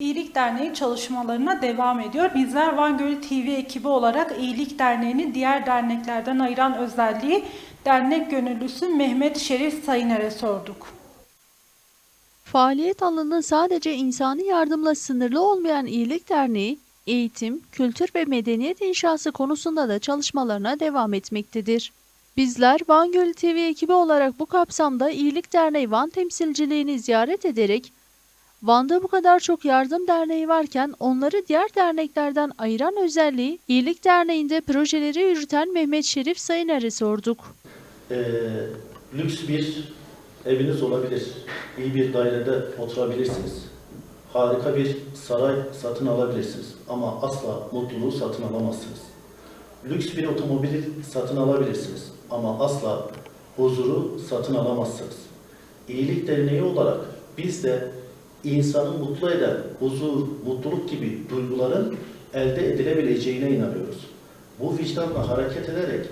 İyilik Derneği çalışmalarına devam ediyor. Bizler Van Gölü TV ekibi olarak İyilik Derneği'ni diğer derneklerden ayıran özelliği dernek gönüllüsü Mehmet Şerif Sayıner'e sorduk. Faaliyet alanı sadece insani yardımla sınırlı olmayan İyilik Derneği, eğitim, kültür ve medeniyet inşası konusunda da çalışmalarına devam etmektedir. Bizler Van Gölü TV ekibi olarak bu kapsamda İyilik Derneği Van temsilciliğini ziyaret ederek, Van'da bu kadar çok yardım derneği varken onları diğer derneklerden ayıran özelliği İyilik Derneği'nde projeleri yürüten Mehmet Şerif Sayıner'e sorduk. Ee, lüks bir eviniz olabilir. İyi bir dairede oturabilirsiniz. Harika bir saray satın alabilirsiniz. Ama asla mutluluğu satın alamazsınız. Lüks bir otomobili satın alabilirsiniz. Ama asla huzuru satın alamazsınız. İyilik Derneği olarak biz de insanı mutlu eden huzur, mutluluk gibi duyguların elde edilebileceğine inanıyoruz. Bu vicdanla hareket ederek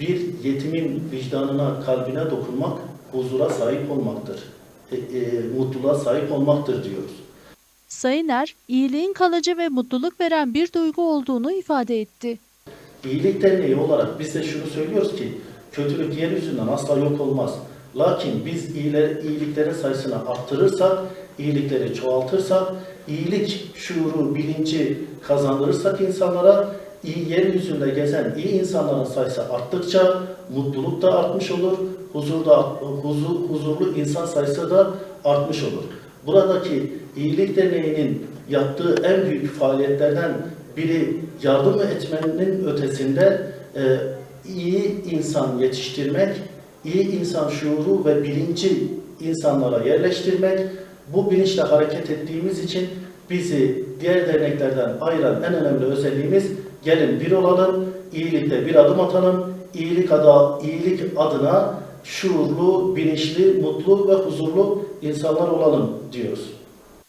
bir yetimin vicdanına, kalbine dokunmak, huzura sahip olmaktır. E, e, mutluluğa sahip olmaktır diyoruz. Sayıner, iyiliğin kalıcı ve mutluluk veren bir duygu olduğunu ifade etti. İyilik Derneği olarak biz de şunu söylüyoruz ki, kötülük yeryüzünden asla yok olmaz. Lakin biz iyiler, iyiliklerin sayısını arttırırsak, iyilikleri çoğaltırsak, iyilik şuuru, bilinci kazandırırsak insanlara, iyi yeryüzünde gezen iyi insanların sayısı arttıkça mutluluk da artmış olur, huzur da, huzur, huzurlu insan sayısı da artmış olur. Buradaki İyilik Derneği'nin yaptığı en büyük faaliyetlerden biri yardım etmenin ötesinde e, iyi insan yetiştirmek, iyi insan şuuru ve bilinci insanlara yerleştirmek. Bu bilinçle hareket ettiğimiz için bizi diğer derneklerden ayıran en önemli özelliğimiz gelin bir olalım, iyilikte bir adım atalım, iyilik, ada, iyilik adına şuurlu, bilinçli, mutlu ve huzurlu insanlar olalım diyoruz.